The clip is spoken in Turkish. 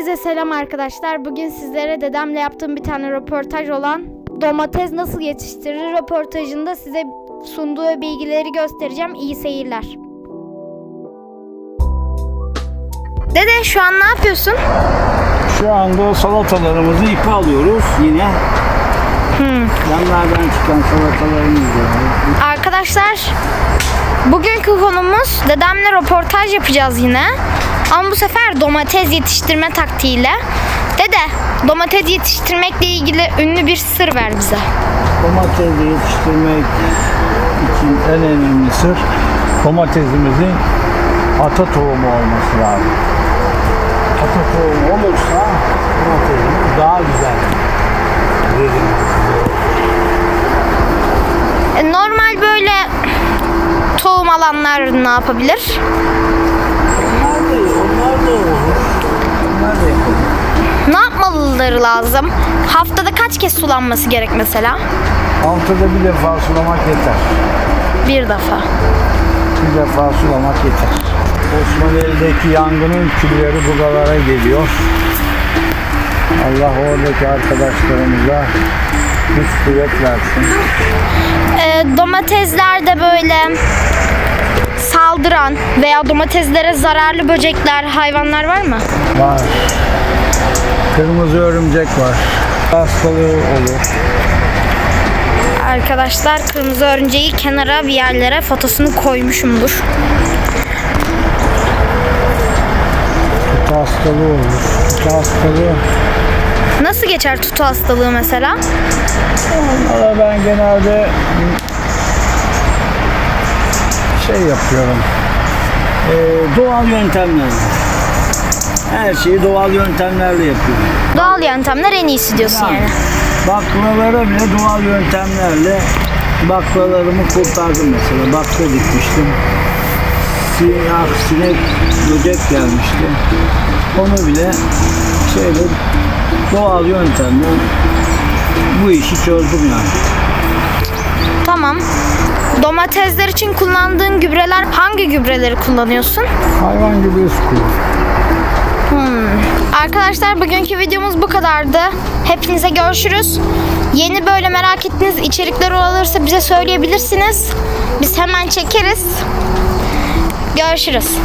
Hepinize selam arkadaşlar. Bugün sizlere dedemle yaptığım bir tane röportaj olan domates nasıl yetiştirilir röportajında size sunduğu bilgileri göstereceğim. İyi seyirler. Dede şu an ne yapıyorsun? Şu anda salatalarımızı ipe alıyoruz yine. Yanlardan çıkan salatalarımız var. Arkadaşlar bugünkü konumuz dedemle röportaj yapacağız yine. Ama bu sefer domates yetiştirme taktiğiyle. Dede domates yetiştirmekle ilgili ünlü bir sır ver bize. Domatesi yetiştirmek için en önemli sır domatesimizin ata tohumu olması lazım. Ata tohumu olursa domatesimiz daha güzel verim. E, Normal böyle tohum alanlar ne yapabilir? Yapmalıları lazım? Haftada kaç kez sulanması gerek mesela? Haftada bir defa sulamak yeter. Bir defa. Bir defa sulamak yeter. Osmanlı'daki yangının külleri buralara geliyor. Allah oradaki arkadaşlarımıza güç kuvvet versin. E, domateslerde böyle saldıran veya domateslere zararlı böcekler, hayvanlar var mı? Var. Kırmızı örümcek var. Hastalığı olur. Arkadaşlar kırmızı örümceği kenara bir yerlere fotosunu koymuşumdur. Kutu hastalığı olur. Kutu hastalığı. Nasıl geçer tutu hastalığı mesela? Valla ben genelde şey yapıyorum. Ee, doğal yöntemlerle. Her şeyi doğal yöntemlerle yapıyorum. Doğal yöntemler en iyisi diyorsun yani. Baklalara bile doğal yöntemlerle baklalarımı kurtardım mesela. Bakla dikmiştim. Siyah sinek böcek gelmişti. Onu bile şeyle doğal yöntemle bu işi çözdüm yani. Tamam. Domatesler için kullandığın gübreler hangi gübreleri kullanıyorsun? Hayvan gibi kullan. Arkadaşlar bugünkü videomuz bu kadardı. Hepinize görüşürüz. Yeni böyle merak ettiğiniz içerikler olursa bize söyleyebilirsiniz. Biz hemen çekeriz. Görüşürüz.